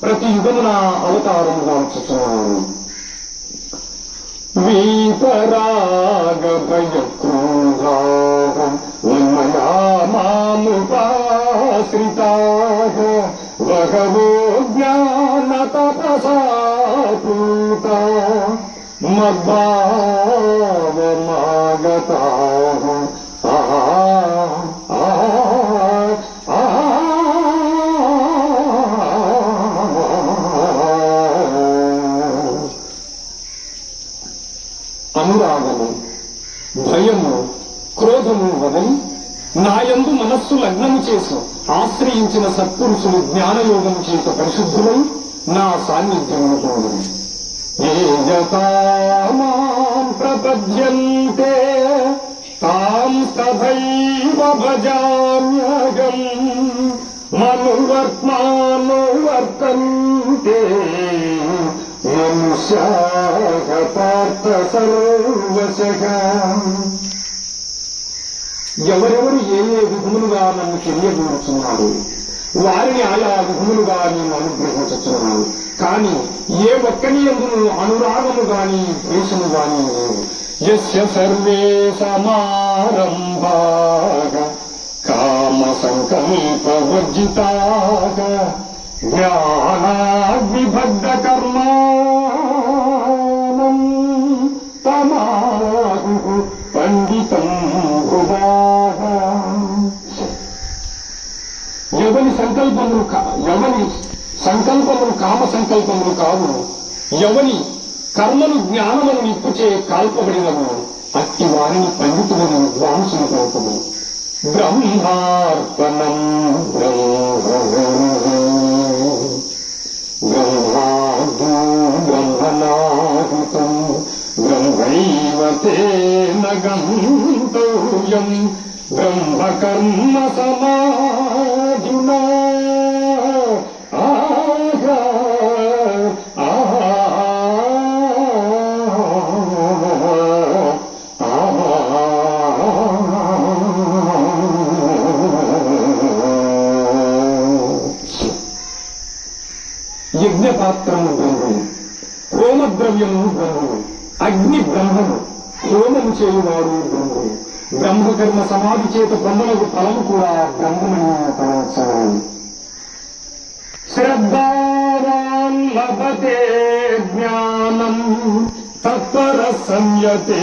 ప్రతి యుగమున అవతారముగా వచ్చుతున్నాను వీతరాగ భయక్రోధాః ఉన్మయా మాముపాశ్రితాః బహవో జ్ఞాన తపసా పూతా భయము క్రోధము వదలి నాయందు మనస్సు లగ్నము చేసి. ఆశ్రయించిన సత్పురుషులు జ్ఞానయోగం చేత పరిశుద్ధులై నా సాన్నిధ్యమును పొందును ఏ యథామాం ప్రపద్యంతే తాం తథైవ భజామ్యగం. మనువర్త్మానువర్తంతే వర్తంతే ఎవరెవరు ఏ ఏ విధములుగా నన్ను తెలియబోతున్నారు వారిని ఆయా విధములుగా నేను అనుగ్రహించుతున్నాను కానీ ఏ ఒక్కని ఎందును అనురాగము గాని ద్వేషము గాని యస్య సర్వే సమారంభా కామ సంకల్పవర్జితాగ జ్ఞానాగ్నిబద్ధ కర్మా ఎవరి సంకల్పములు కా- ఎవరి సంకల్పములు కామ సంకల్పములు కావు. ఎవని కర్మలు జ్ఞానములు నిప్పుచే కాల్పబడినవు. అట్టి వారిని పండితులను విద్వాంసులు కలుపము. బ్రహ్మార్పణం బ్రహ్మాదు బ్రహ్మనాహుతం బ్రహ్మైవ తేన గంతవ్యం. బ్రహ్మకర్మ సమాధునా యజ్ఞపాత్రము బ్రహ్మము హోమద్రవ్యము బ్రహ్మము అగ్ని బ్రహ్మము హోమము చేయువాడు బ్రహ్మము బ్రహ్మకర్మ సమాధి చేత బ్రహ్మలకు ఫలము కూడా బ్రహ్మమని తలవచ్చాను శ్రద్ధావాన్ లభతే జ్ఞానం తత్పర సంయతే.